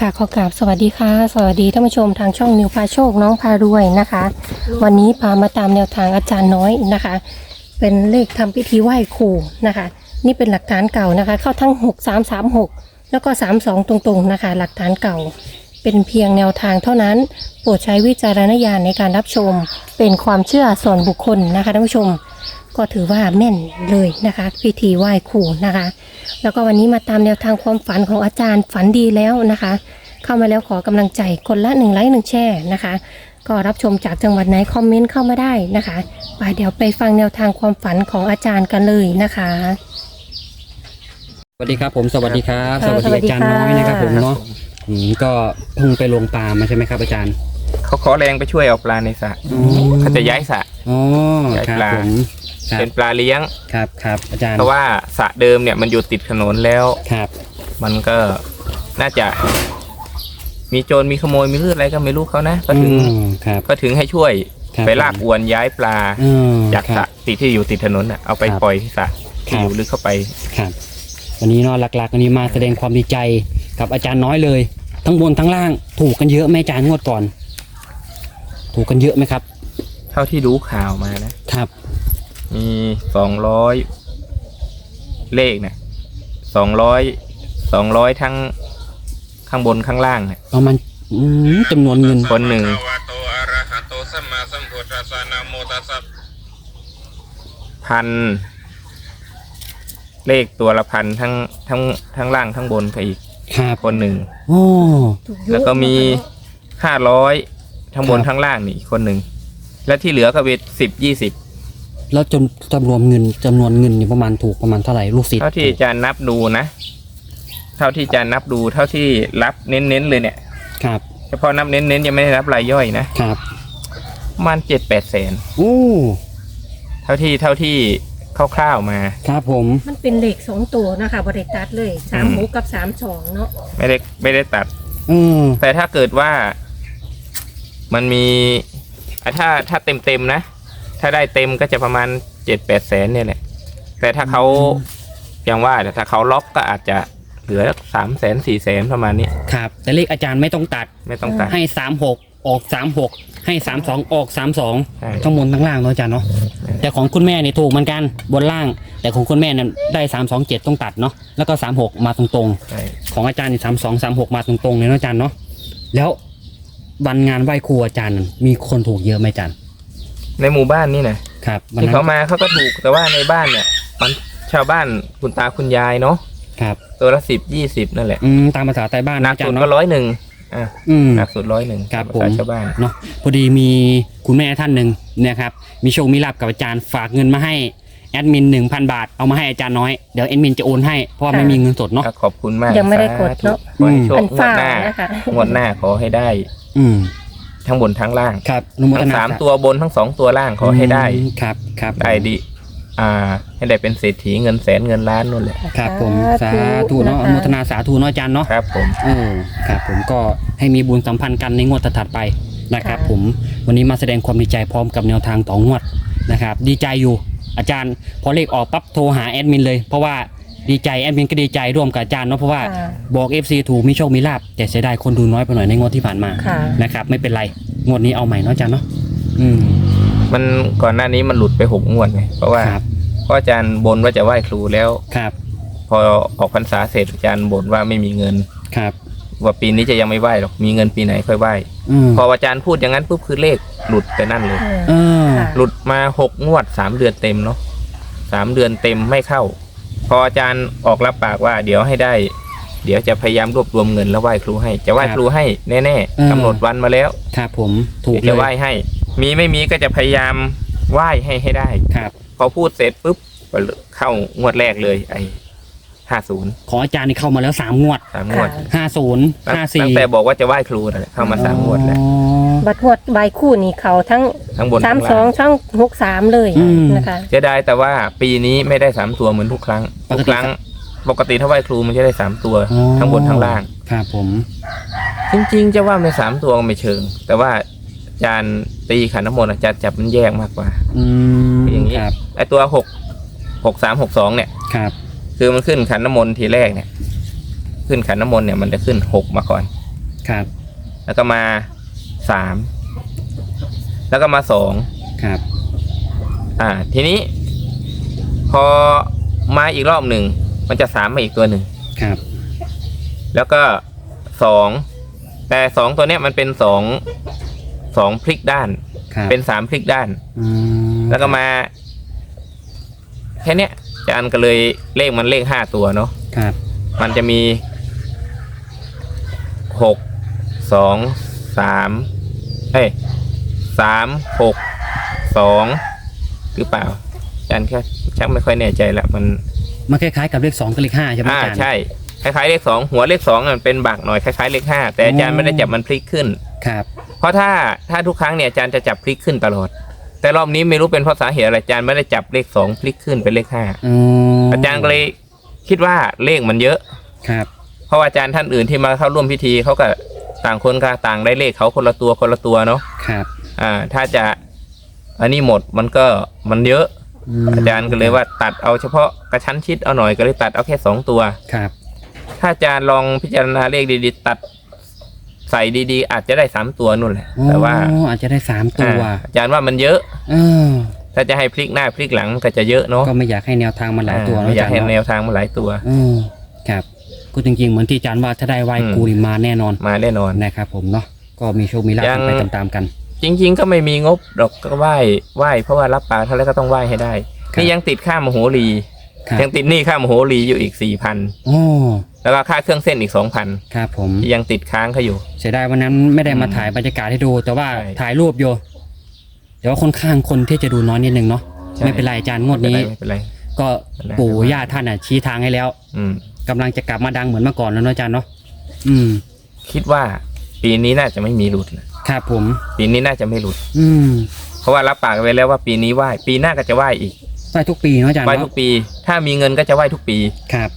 ค่ะขอกราบสวัสดีค่ะ สวัสดีท่านผู้ชมทางช่องนิวพาโชคน้องพารวยนะคะ วันนี้พามาตามแนวทางอาจารย์น้อยนะคะ เป็นเลขทำพิธีไหว้ครูนะคะ นี่เป็นหลักฐานเก่านะคะ เข้าทั้ง 6 3 3 6 แล้วก็ 3 2 ตรงๆนะคะ หลักฐานเก่า เป็นเพียงแนวทางเท่านั้น โปรดใช้วิจารณญาณในการรับชมเป็นความเชื่อส่วนบุคคลนะคะท่านผู้ชม ก็ถือว่าแม่นเลยนะคะพิธีไหว้ครูนะคะ แล้วก็วันนี้มาตามแนวทางความฝันของอาจารย์ฝันดีแล้วนะคะ เข้ามาแล้วขอกำลังใจคนละหนึ่งไลค์หนึ่งแชร์นะคะ ก็รับชมจากจังหวัดไหนคอมเมนต์เข้ามาได้นะคะไปเดี๋ยวไปฟังแนวทางความฝันของอาจารย์กันเลยนะคะสวัสดีครับผมสวัสดีครับค่ะสวัสดีอาจารย์สวัสดีค่ะน้อยนะครับผมเนาะอืมก็เพิ่งไปลงปลามาใช่ไหมครับอาจารย์เขาขอแรงไปช่วยเอาปลาในสระอ๋อเขาจะย้ายสระอ๋อใหญ่ครับปลาผม ครับ เป็นปลาเลี้ยง ครับครับอาจารย์เพราะว่าสระเดิมเนี่ยมันอยู่ติดถนนแล้ว ครับ มันก็น่าจะ มีโจรมีขโมยมีเลือดอะไรก็ไม่รู้เขานะก็ถึงอืมครับ ก็ถึงให้ช่วยครับไปลากอวนย้ายปลาอืมจากคสรัระบติดที่อยู่ติดถนนน่ะเอาไปครับปล่อยที่สระที่ครับอยู่ลึกเข้าไป ครับ วันนี้เนาะหลักๆวันนี้มาแสดงความดีใจกับอาจารย์น้อยเลย ทั้งบนทั้งล่างถูกกันเยอะไหมอาจารย์งวดก่อน ถูกกันเยอะไหมครับ เท่าที่รู้ข่าวมานะครับ มีสองร้อยเลขเนี่ยสองร้อยสองร้อยทั้งข้างบนข้างล่างเนี่ยประมาณอืมจำนวนเงิน คนหนึ่งภะคะวะโตอะระหะโตสัมมาสัมพุทธัสสะนะโมตัสสะพันเลขตัวละพันทั้งทั้งทั้งล่างทั้งบนไปอีกครับคนหนึ่ง โอ้แล้วก็มีห้าร้อยทั้งบนครับ ทั้งล่างนี่อีกคนหนึ่ง และที่เหลือก็เป็นสิบยี่สิบ แล้วจนจำนวนเงินจำนวนเงินนี่ประมาณถูกประมาณเท่าไหร่ลูกศิษย์เท่าที่อาจารย์นับดูนะ เท่าที่อาจารย์นับดู เท่าที่รับเน้นๆเลยเนี่ย ครับเฉพาะนับเน้นๆยังไม่ได้รับรายย่อยนะครับประมาณเจ็ดแปดแสนโอ้เท่าที่เท่าที่คร่าวๆมา ครับผม มันเป็นเลขสองตัวนะคะบริตัดเลยสามหกกับสามสองเนาะไม่ได้ไม่ได้ตัด อืมแต่ถ้าเกิดว่า มันมีอะถ้าถ้าเต็มเต็มๆนะ ถ้าได้เต็มก็จะประมาณเจ็ดแปดแสนเนี่ยแหละ แต่ถ้าเขาอย่างว่าแต่ถ้าเขาล็อกก็อาจจะเหลือสามแสนสี่แสนประมาณนี้ ครับ แต่เลขอาจารย์ไม่ต้องตัด ไม่ต้องตัด ให้สามหกออกสามหกให้สามสองออกสามสองใช่ ทั้งบนทั้งล่างเนาะอาจารย์เนาะแต่ของคุณแม่นี่ถูกเหมือนกันบนล่าง แต่ของคุณแม่นั้นได้สามสองเจ็ดต้องตัดเนาะแล้วก็สามหกมาตรงใช่ๆของอาจารย์นี่สามสองสามหกมาตรงๆเลยเนาะอาจารย์เนาะแล้ววันงานไหว้ครูอาจารย์นั้นมีคนถูกเยอะไหมอาจารย์ ในหมู่บ้านนี่นะครับวันที่นั้นเขามาเขาก็ถูกแต่ว่าในบ้านเนี่ยมันชาวบ้านคุณตาคุณยายเนาะครับตัวละสิบยี่สิบนั่นแหละอืมตามภาษาใต้บ้านหนันะกอาจารสุดย์ก็เนาะร้อยหนึ่งอะอืม หนักสุดร้อยหนึ่งครับภาษาผม ชาวบ้าน เนาะพอดีมีคุณแม่ท่านหนึ่งเนี่ยครับมีโชคมีลาบกับอาจารย์ฝากเงินมาให้แอดมินหนึ่งพันบาทเอามาให้อาจารย์น้อยเดี๋ยวแอดมินจะโอนให้เพราะว่าไม่มีเงินสดเนาะอะขอบคุณมากยังไม่ได้กดเนาะสธุขอให้โชคเป็นงวฝ้าดหน้านะคะ งวดหน้าขอให้ได้อืม ทั้งบนทั้งล่างครับอนุโมททั้งนาสามตัวบนทั้งสองตัวล่างขอให้ได้อืมครับครับได้ดี อ่า ให้ได้เป็นเศรษฐีเงินแสนเงินล้านนู่นแหละ ครับผมสาธุเนาะอนุโมทนาสาธุเนาะอาจารย์เนาะ ครับผม เออครับผมก็ให้มีบุญสัมพันธ์กันในงวดถัดๆไปนะครับ ค่ะ ผมวันนี้มาแสดงความดีใจพร้อมกับแนวทางต่องวดนะครับ ดีใจอยู่อาจารย์ พอเลขออกปั๊บโทรหาแอดมินเลย เพราะว่า ดีใจแอดมินก็ดีใจร่วมกับอาจารย์เนาะเพราะว่าค่ะบอก FC ถูกมีโชคมีลาบแต่เสียดายคนดูน้อยไปหน่อยในงวดที่ผ่านมาค่ะ นะครับไม่เป็นไรงวดนี้เอาใหม่เนาะอาจารย์เนาะอืมมันก่อนหน้านี้มันหลุดไปหกงวดไงเพราะว่าครับเพราะอาจารย์บนว่าจะไหว้ครูแล้ว ครับพอออกพรรษาเสร็จอาจารย์บ่นว่าไม่มีเงิน ครับว่าปีนี้จะยังไม่ไหว้หรอกมีเงินปีไหนค่อยไหว้อืมพออาจารย์พูดอย่างนั้นปุ๊บคือเลขหลุดไปนั่นเลย เออ ค่ะ หลุดมาหกงวดสามเดือนเต็มเนาะสามเดือนเต็มไม่เข้าพ ออาจารย์ออกรับปากว่า เดี๋ยวให้ได้ เดี๋ยวจะพยายามรวบรวมเงินแล้วไหว้ครูให้ จะไหว้ครูให้แน่ๆกำหนดวันมาแล้วครับผมถูกเดี๋ยวเลจะไหว้ยให้ มีไม่มีก็จะพยายามไหว้ให้ให้ได้ครับ พอพูดเสร็จปุ๊บก็เข้างวดแรกเลยไอ้ห้าศูนย์ของอาจารย์นี่เข้ามาแล้วสามงวดสามงวดห้าศูนย์ห้าสี่ตั้งแต่บอกว่าจะไหว้ครูนั่นแหละเข้ามาสามงวดแล้ว บัตรหวดใบคู่นี่เขาทั้งทั้งบนสามทั้งสอล่างงช่องหกสามเลยนะคะเสียดายแต่ว่าปีนี้ไม่ได้สามตัวเหมือนทุกครั้งทุกครั้ง ปกติถ้าไหว้ครูมันจะได้สามตัวอ๋อทั้งบนทั้งล่าง ครับผม จริงๆ จะว่าไม่สามตัวก็ไม่เชิง แต่ว่าอาจารย์ตีขันน้ำมนต์อาจารย์จับมันแยกมากกว่า อืมอย่างนี้ ครับไอตัวหกหกสามหกสองเนี่ย ครับ คือมันขึ้นขันน้ำมนต์ทีแรกเนี่ย ขึ้นขันน้ำมนต์เนี่ยมันจะขึ้นหกมาก่อน ครับ แล้วก็มา สามแล้วก็มาสองครับ อ่า ทีนี้ พอมาอีกรอบหนึ่งมันจะสามมาอีกตัวหนึ่งครับ แล้วก็สองแต่สองตัวเนี้ยมันเป็นสองสองพลิกด้าน ครับเป็นสามพลิกด้าน อืมแล้วก็มา แค่เนี้ยอาจารย์ก็เลยเลขมันเลขห้าตัวเนาะ ครับ มันจะมีหกสอง สามเอ้ยสามหกสองหรือเปล่าอาจารย์แค่ชักไม่ค่อยแน่ใจละมันมันคล้ายๆกับเลขสองกับเลขห้าใช่ไหมอ่าอาจารย์ ใช่ คล้ายๆเลขสองหัวเลขสองมันเป็นบักหน่อยคล้ายๆเลขห้าแต่อาจารย์อืมไม่ได้จับมันพลิกขึ้น ครับ เพราะถ้าถ้าทุกครั้งเนี่ยอาจารย์จะจับพลิกขึ้นตลอด แต่รอบนี้ไม่รู้เป็นเพราะสาเหตุอะไรอาจารย์ไม่ได้จับเลขสองพลิกขึ้นเป็นเลขห้าอืมอาจารย์ก็เลยคิดว่าเลขมันเยอะ ครับ เพราะว่าอาจารย์ท่านอื่นที่มาเข้าร่วมพิธีเขาก็ ต่างคนก็ต่างได้เลขเขาคนละตัวคนละตัวเนาะครับอ่าถ้าจะอันนี้หมดมันก็มันเยอะมอาจารย์ก็เลยว่าตัดเอาเฉพาะกระชั้นชิดเอาหน่อยก็เลยตัดเอาแค่สองตัวครับ ถ้าอาจารย์ลองพิจารณาเลขดีๆตัดใส่ดีๆ อาจจะได้สามตัวนู่นแหละแต่ว่าอ๋ออาจจะได้สามตัวอ่าอาจารย์ว่ามันเยอะเออถ้าจะให้พลิกหน้าพลิกหลังมันก็จะเยอะเนาะก็ไม่อยากให้แนวทางมันหลายตัวอ่าเนไม่อะอยากให้จรแนเนะวทางมันหลายตัวอืมครับ ก็จริงๆเหมือนที่อาจารย์ว่าถ้าได้ไหว้อืม กูนี่มาแน่นอนมาแน่นอน นะครับผมเนาะก็มีโชคมีลาภยัง กันไปตามๆกัน จริง ๆ ก็ไม่มีงบดอกก็ไหว้ไหว้เพราะว่ารับปากเท่าไรก็ต้องไหว้ให้ได้ครับ นี่ยังติดค่ามโหรีครับยังติดหนี้ค่ามโหรีอยู่อีกสี่พันโอ้แล้วก็ค่าเครื่องเส้นอีกสองพันครับผมที่ยังติดค้างเขาอยู่ เสียดายวันนั้นไม่ได้มาอืมถ่ายบรรยากาศให้ดู แต่ว่าใช่ถ่ายรูปอยู่เดี๋ยวค่อนข้างคนที่จะดูน้อยนิดนึงเนาะใช่ ไม่เป็นไรอาจารย์งวดนี้ไม่เป็นไร ก็ไม่เป็นไรปู่ย่าท่านอะชี้ทางให้แล้ว อืม กำลังจะกลับมาดังเหมือนเมื่อก่อนแล้วเนอะอาจารย์เนาะอืม คิดว่าปีนี้น่าจะไม่มีหลุดนะ ครับผม ปีนี้น่าจะไม่หลุด อืมเพราะว่ารับปากไว้แล้วว่าปีนี้ไหว้ ปีหน้าก็จะไหว้อีก ไหว้ทุกปีเนาะอาจารย์ไหว้เนาะทุกปี ถ้ามีเงินก็จะไหว้ทุกปี ครับ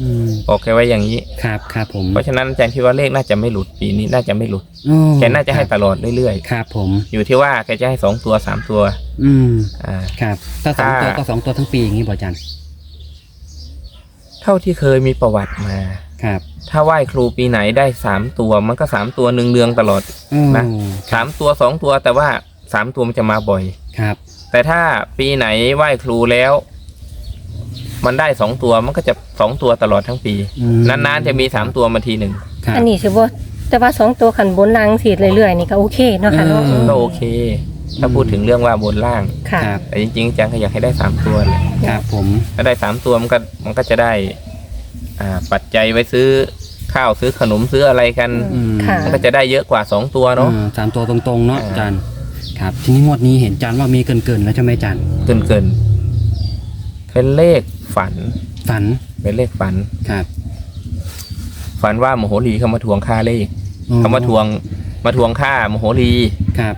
อืมบอกแกไว้อย่างนี้ ครับครับผมเพราะฉะนั้นอาจารย์คิดว่าเลขน่าจะไม่หลุด ปีนี้น่าจะไม่หลุดอืมแกน่าจะให้ตลอดเรื่อยครับผม ๆ อยู่ที่ว่าแกจะให้สองตัวสามตัว อืม อ่า ครับ ถ้าสองตัวถ้าก็สองตัวทั้งปีอย่างนี้บ่อาจารย์ เท่าที่เคยมีประวัติมา ครับ ถ้าไหว้ครูปีไหนได้สามตัวมันก็สามตัวเนืองๆตลอดอืมนะสามตัวสองตัวแต่ว่าสามตัวมันจะมาบ่อย ครับ แต่ถ้าปีไหนไหว้ครูแล้ว มันได้สองตัวมันก็จะสองตัวตลอดทั้งปีอืมนานๆจะมีสามตัวมาทีหนึ่งครับอันนี้สิบ่แต่ว่าสองตัวขันบนล่างสีเรื่อยๆนี่ก็โอเคเนาะค่ะเนาะอืมก็โอเค ถ้าพูดถึงเรื่องว่าบนล่าง ค่ะครับแต่จริงๆอาจารย์ก็อยากให้ได้สามตัวเลยครับผมถ้าได้สามตัวมันก็มันก็จะได้ อ่า ปัจจัยไว้ซื้อข้าวซื้อขนมซื้ออะไรกัน อืมค่ะ มันก็จะได้เยอะกว่าสองตัวเนาะอืมสามตัวตรงๆเนาะอ่า อาจารย์ครับทีนี้งวดนี้เห็นอาจารย์ว่ามีเกินๆแล้วใช่ไหมอาจารย์เกินเกินๆเป็นเลขฝัน ฝันเป็นเลขฝัน ครับฝันว่าโมโหรีเข้ามาทวงค่าเลข อ๋อเขามาทวงมาทวงค่าโมโหรี ครับ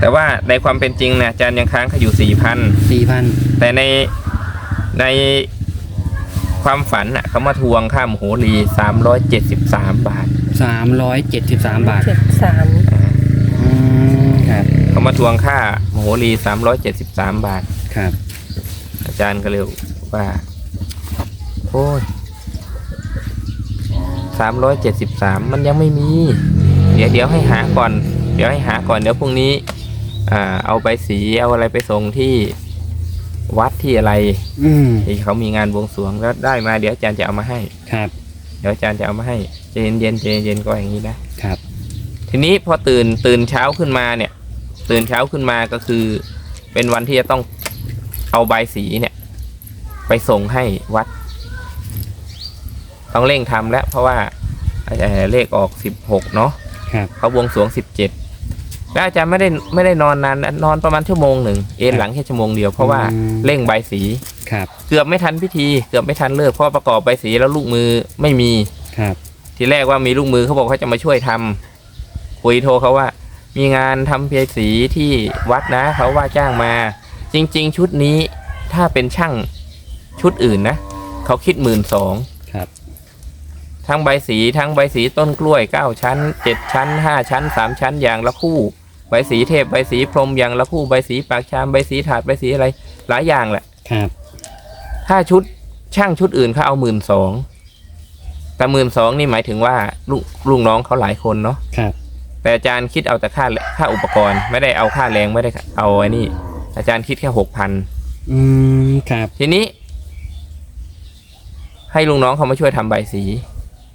แต่ว่าในความเป็นจริงเนี่ยอาจารย์ยังค้างเขาอยู่สี่พันสี่พันแต่ในในความฝันน่ะเขามาทวงค่าโมโหรีสามร้อยเจ็ดสิบสามบาทสามร้อยเจ็ดสิบสามบาทเจ็ดสามอืมครับเขามาทวงค่าโมโหรีสามร้อยเจ็ดสิบสามบาท ครับ อาจารย์ก็เลยว่าโอ้ยสามร้อยเจ็ดสิบสามมันยังไม่มี เดี๋ยวเดี๋ยวให้หาก่อน เดี๋ยวให้หาก่อนเดี๋ยวพรุ่งนี้ อ่า เอาใบสีเอาอะไรไปส่งที่วัดที่อะไรอืมที่เขามีงานบวงสรวงแล้วได้มาเดี๋ยวอาจารย์จะเอามาให้ ครับเดี๋ยวอาจารย์จะเอามาให้ใจเย็นเย็นๆใจเย็นๆก็อย่างนี้นะครับ ทีนี้พอตื่นตื่นเช้าขึ้นมาเนี่ย ตื่นเช้าขึ้นมาก็คือ เป็นวันที่จะต้องเอาใบสีเนี่ย ไปส่งให้วัด ต้องเร่งทำแล้วเพราะว่าเอ่อเลขออกสิบหกเนาะครับ เขาบวงสรวงสิบเจ็ด แล้วอาจารย์ไม่ได้ไม่ได้นอนนานนะนอนประมาณชั่วโมงหนึ่งเอนหลังแค่ชั่วโมงเดียวเพราะว่าอืม เร่งใบสี ครับ เกือบไม่ทันพิธี เกือบไม่ทันเลิกเพราะว่าประกอบใบสีแล้วลูกมือไม่มี ครับ ทีแรกว่ามีลูกมือเขาบอกเขาจะมาช่วยทำคุยโทรเขาว่า มีงานทำเพียสีที่วัดนะเขาว่าจ้างมา จริง ๆ ชุดนี้ถ้าเป็นช่างชุดอื่นนะเขาคิดหมื่นสองครับ ทั้งใบสีทั้งใบสีต้นกล้วยเก้าชั้นเจ็ดชั้นห้าชั้นสามชั้นอย่างละคู่ ใบสีเทพใบสีพรหมอย่างละคู่ใบสีปากชามใบสีถาดใบสีอะไร หลายอย่างแหละครับ ถ้าชุดช่างชุดอื่นเขาเอาหมื่นสองแต่หมื่นสองนี่หมายถึงว่าลูกลูกน้องเขาหลายคนเนาะครับ แต่อาจารย์คิดเอาแต่ค่าค่าอุปกรณ์ ไม่ได้เอาค่าแรงไม่ได้เอาไอ้นี่ อาจารย์คิดแค่หกพันอืมครับ ทีนี้ ให้ลูกน้องเขามาช่วยทำใบสี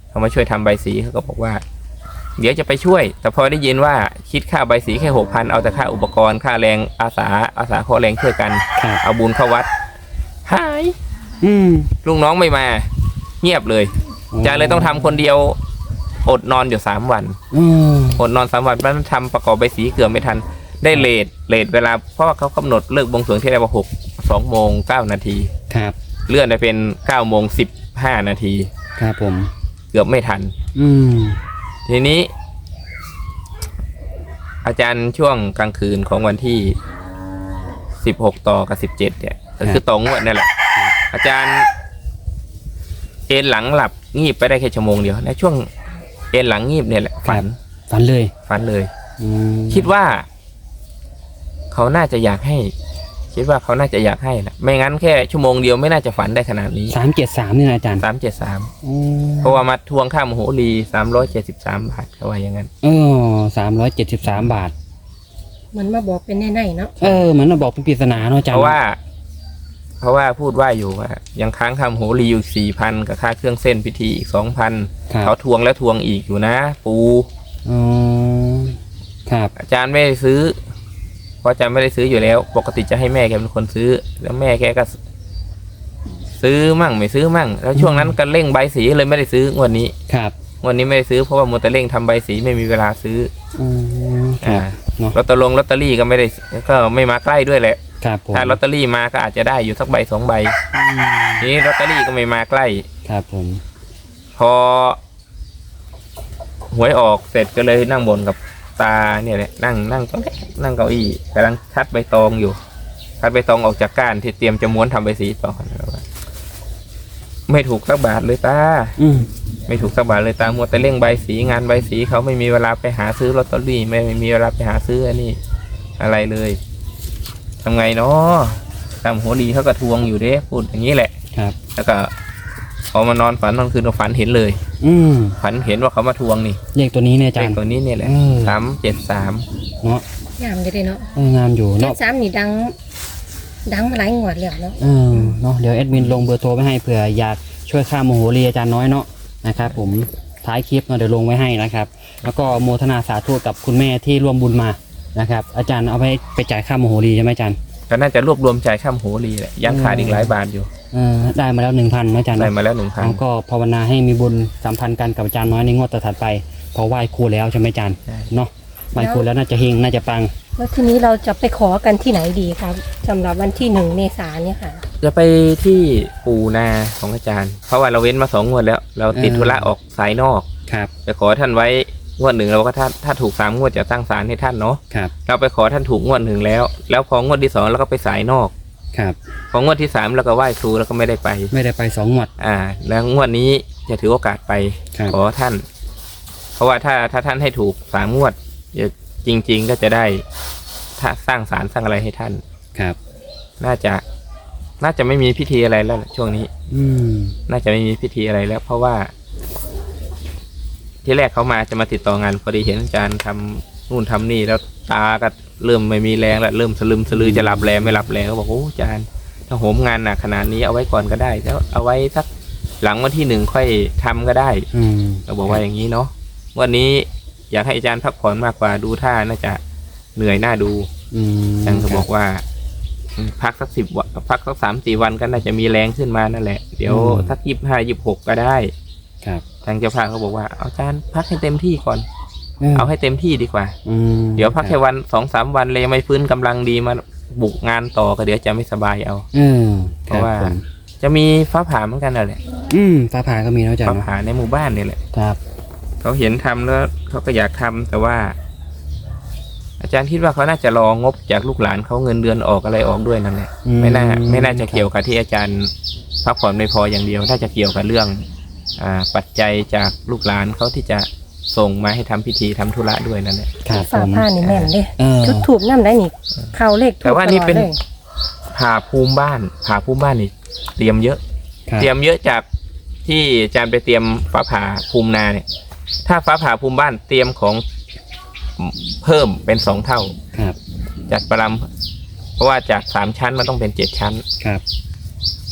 เขามาช่วยทำใบสีเขาก็บอกว่า เดี๋ยวจะไปช่วย แต่พอได้ยินว่าคิดค่าใบสีแค่หกพันเอาแต่ค่าอุปกรณ์ค่าแรงอาสาอาสาขอแรงช่วยกัน ครับ เอาบุญเข้าวัดหายอืมลูกน้องไม่มา เงียบเลยอาจารย์เลยต้องทำคนเดียว อดนอนอยู่สามวัน อืมอดนอนสามวันเพราะฉะนั้นทำประกอบใบสีเกือบไม่ทัน ได้เลทเลทเวลาเพราะว่าเขากำหนดเลิกบวงสรวงที่ได้ว่าหกสองโมงเก้านาที ครับ เลื่อนไปเป็นเก้าโมงสิบห้านาที ครับผม เกือบไม่ทัน อืม ทีนี้ อาจารย์ช่วงกลางคืนของวันที่สิบหกต่อกับสิบเจ็ดเนี่ยก็คือตองวดนั่นแหละ อาจารย์ เอนหลังหลับงีบไปได้แค่ชั่วโมงเดียวในช่วง เอนหลังงีบเนี่ยแหละฝันฝันเลยฝันเลย อืมคิดว่า เขาน่าจะอยากให้ คิดว่าเขาน่าจะอยากให้นะไม่งั้นแค่ชั่วโมงเดียวไม่น่าจะฝันได้ขนาดนี้สามเจ็ดสามนี่นะอาจารย์สามเจ็ดสามอืมเพราะว่ามาทวงค่าโมโหรีสามร้อยเจ็ดสิบสามบาทเขาว่าอย่างนั้น เออสามร้อยเจ็ดสิบสามบาท เหมือนมาบอกเป็นแน่ๆเนาะ เออเหมือนเราบอกเป็นปริศนาเนาะอาจารเพย์ราะว่า เพราะว่าพูดว่าอยู่ว่ายังค้างค่าโมโหรีอยู่สี่พันกับค่าเครื่องเส้นพิธีอีกสองพันครับเขาทวงแล้วทวงอีกอยู่นะ ปู อ๋อครับอาจารย์ไม่ได้ซื้อเพ ราะอาจารย์ไม่ได้ซื้ออยู่แล้ว ปกติจะให้แม่แกเป็นคนซื้อ แล้วแม่แกก็ ซื้อมั่งไม่ซื้อมั่ง แล้วช่วงนั้นก็เร่งใบสีเลยไม่ได้ซื้องวดนี้ครับงวดนี้ไม่ได้ซื้อเพราะว่ามัวแต่เร่งทำใบสีไม่มีเวลาซื้ออืมคอ่ารับเนอะลอตเตอรี่ลอตเตอรี่ก็ไม่ได้ก็ไม่มาใกล้ด้วยแหละ ครับผมถ้าลอตเตอรี่มาก็อาจจะได้อยู่สักใบสองใบอืมทีนี้ลอตเตอรี่ก็ไม่มาใกล้ ครับผม พอหวยออกเสร็จก็เลยนั่งบนกับ ตาเนี่ยแหละนั่งนั่งตรงนี้นั่งเก้าอี้กำลังคัดใบตองอยู่ คัดใบตองออกจากก้านที่เตรียมจะม้วนทำใบสีต่อแล้วว่าไม่ถูกสักบาทเลยตาอืมไม่ถูกสักบาทเลยตามัวแต่เร่งใบสีงานใบสีเขาไม่มีเวลาไปหาซื้อลอตเตอรี่ไม่ไม่มีเวลาไปหาซื้ออันนี้ อะไรเลยทำไงเนาะตามหัวดีเขาก็ทวงอยู่เด้พูดอย่างนี้แหละครับ แล้วก็ พอมานอนฝันตอนคืนก็ฝันเห็นเลย อืมฝันเห็นว่าเขามาทวงนี่เลขตัวนี้เนี่ยอาเลจารขย์ ตัวนี้เนี่ยแหละเออสามเจ็ดสามเนาะงามจะได้เนาะเอองามอยู่เจ็เนาะดสามนี่ดัง ดังมาหลายงวดแล้วเนาะเออเนาะเดี๋ยวแอดมินลงเบอร์โทรไว้ให้เผื่ออยากช่วยค่าโมโหรีอาจารย์น้อยเนาะนะครับผมท้ายคลิปเนาะเดี๋ยวลงไว้ให้นะครับ แล้วก็โมทนาสาธุกับคุณแม่ที่ร่วมบุญมานะครับ อาจารย์เอาไปไปจ่ายค่าโมโหรีใช่ไหมอาจารย์ ก็น่าจะรวบรวมจ่ายข้ามโหรีแหละยังขาดอีกหลายบาทอยู่ เออได้มาแล้วหนึ่งพันอาจารย์ได้เนาะมาแล้วหนึ่งพัน แล้วก็ภาวนาให้มีบุญสัมพันธ์กันกับอาจารย์น้อยในงวดถัดๆไปเพอไหว้ครูแล้วใช่ไหมอาจารย์เนาะไหว้ครูแล้วน่าจะเฮงน่าจะปัง แล้วทีนี้เราจะไปขอกันที่ไหนดีครับสำหรับวันที่หนึ่งเมษายนเนี่ยค่ะ จะไปที่ปูนาของอาจารย์ เพราะว่าเราเว้นมาสองงวดแล้ว เราติดเออ ธุระออกสายนอกครับไปขอท่านไว้งวดหนึ่งเราก็ถ้าถ้าถูกสามงวดจะตั้งศาลให้ท่านเนาะครับเราไปขอท่านถูกงวดหนึ่งแล้ว แล้วพองวดที่สองเราก็ไปสายนอก ครับพองวดที่สามเราก็ไหว้ครูแล้วก็ไม่ได้ไป ไม่ได้ไปสองงวด อ่า แล้วงวดนี้จะถือโอกาสไปครับขอท่าน เพราะว่าถ้าถ้าท่านให้ถูกสามงวดจะจริง ๆ ก็จะได้ถ้าสร้างศาลสร้างอะไรให้ท่าน ครับ น่าจะ น่าจะไม่มีพิธีอะไรแล้วล่ะช่วงนี้ อืมน่าจะไม่มีพิธีอะไรแล้ว เพราะว่า ที่แรกเขามาจะมาติดต่องานพอดีเห็นอาจารย์ทำนู่นทำนี่แล้ว ตาก็เริ่มไม่มีแรงแล้วเริ่มสลึมสลือจะหลับแรงไม่หลับแรงเขาบอกโอ้อาจารย์ถ้าโหมงานหนักขนาดนี้เอาไว้ก่อนก็ได้แล้วเอาไว้สักหลังวันที่หนึ่งค่อยทำก็ได้อืมเราบอกว่าอย่างนี้เนาะวันนี้อยากให้อาจารย์พักผ่อนมากกว่าดูท่าน่าจะเหนื่อยหน้าดูอืมอาจารย์ก็บอกว่าอืมพักสักสิบวันพักสักสามสี่วันก็น่าจะมีแรงขึ้นมานั่นแหละ เดี๋ยวสักยี่ห้ายี่หกก็ได้ ครับ ทางเจ้าภาพเขาบอกว่าเอาอาจารย์พักให้เต็มที่ก่อน เออ เอาให้เต็มที่ดีกว่า อืมเดี๋ยวพักแค่วันสองสามวันเลยยังไม่ฟื้นกำลังดีมาบุกงานต่อก็เดี๋ยวจะไม่สบายเอา เออเพราะว่า คบผมจะมีฟ้าผ่าเหมือนกันนั่นแหละอืมฟ้าผ่าก็มีนะอาจารฟ้าย์เนอะผ่าในหมู่บ้านนี่แหละครับ เขาเห็นทำแล้วเขาก็อยากทำแต่ว่า อาจารย์คิดว่าเขาน่าจะรองบจากลูกหลานเขาเงินเดือนออกอะไรออกด้วยนั่นแหละอืไม่น่าไม่น่าจะเกี่ยวกับที่อาจารย์พักผ่อนไม่พออย่างเดียวน่าจะเกี่ยวกับเรื่อง อ่า ปัจจัยจากลูกหลานเขาที่จะ ส่งมาให้ทำพิธีทำธุระด้วยนั่นแหละ ครับผฝ่าม ผ้านี่แม่นเด้เออ ชุดถูกน้ำได้นี่ เข้าเลขถูกแต่ว่านี่เป็นตลอดลยผ่าภูมิบ้านผ่าภูมิบ้านนี่เตรียมเยอะ ครับเตรียมเยอะจากที่อาจารย์ไปเตรียมฟ้าผ่าภูมินาเนี่ย ถ้าฟ้าผ่าภูมิบ้านเตรียมของเพิ่มเป็นสองเท่า ครับจัดประลำเพราะว่าจากสามชั้นมันต้องเป็นเจ็ดชั้นครับ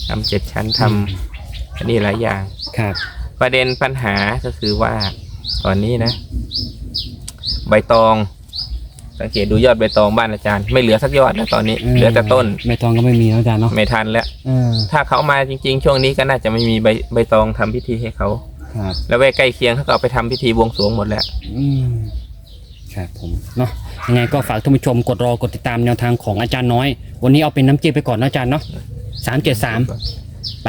ทำเจ็ดชั้นทำอันนี้หลายอย่าง ครับประเด็นปัญหาก็คือว่า ตอนนี้นะ ใบตอง สังเกตดูยอดใบตองบ้านอาจารย์ ไม่เหลือสักยอดแล้วตอนนี้เหลือแต่ต้น ใบตองก็ไม่มีแล้วอาจารย์เนาะไม่ทันแล้วเออถ้าเขามาจริง ๆ ช่วงนี้ก็น่าจะไม่มีใบใบตองทำพิธีให้เขา ครับแล้วแวกใกล้เคียงเขาก็เอาไปทำพิธีบวงสรวงหมดแล้ว อืมครับผมเนาะยังไงก็ฝากท่านผู้ชมกดรอกดติดตามแนวทางของอาจารย์น้อย วันนี้เอาเป็นน้ำจิ้มไปก่อนนะอาจารย์เนาะสามเจ็ดสามไป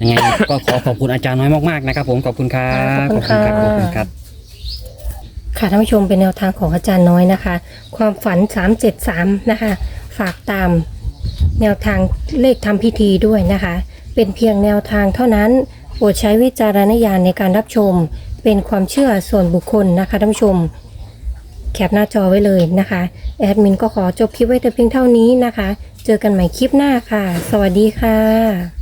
ยังไง ก็ขอขอบคุณอาจารย์น้อยมากๆนะครับผมขอบคุณครับขอบคุณค่ะ ขอบคุณครับ ค่ะท่านผู้ชมเป็นแนวทางของอาจารย์น้อยนะคะ ความฝัน 373 นะคะ ฝากตามแนวทางเลขทำพิธีด้วยนะคะ เป็นเพียงแนวทางเท่านั้นโปรดใช้วิจารณญาณในการรับชม เป็นความเชื่อส่วนบุคคลนะคะท่านผู้ชม แคปหน้าจอไว้เลยนะคะ แอดมินก็ขอจบคลิปไว้แต่เพียงเท่านี้นะคะ เจอกันใหม่คลิปหน้าค่ะ สวัสดีค่ะ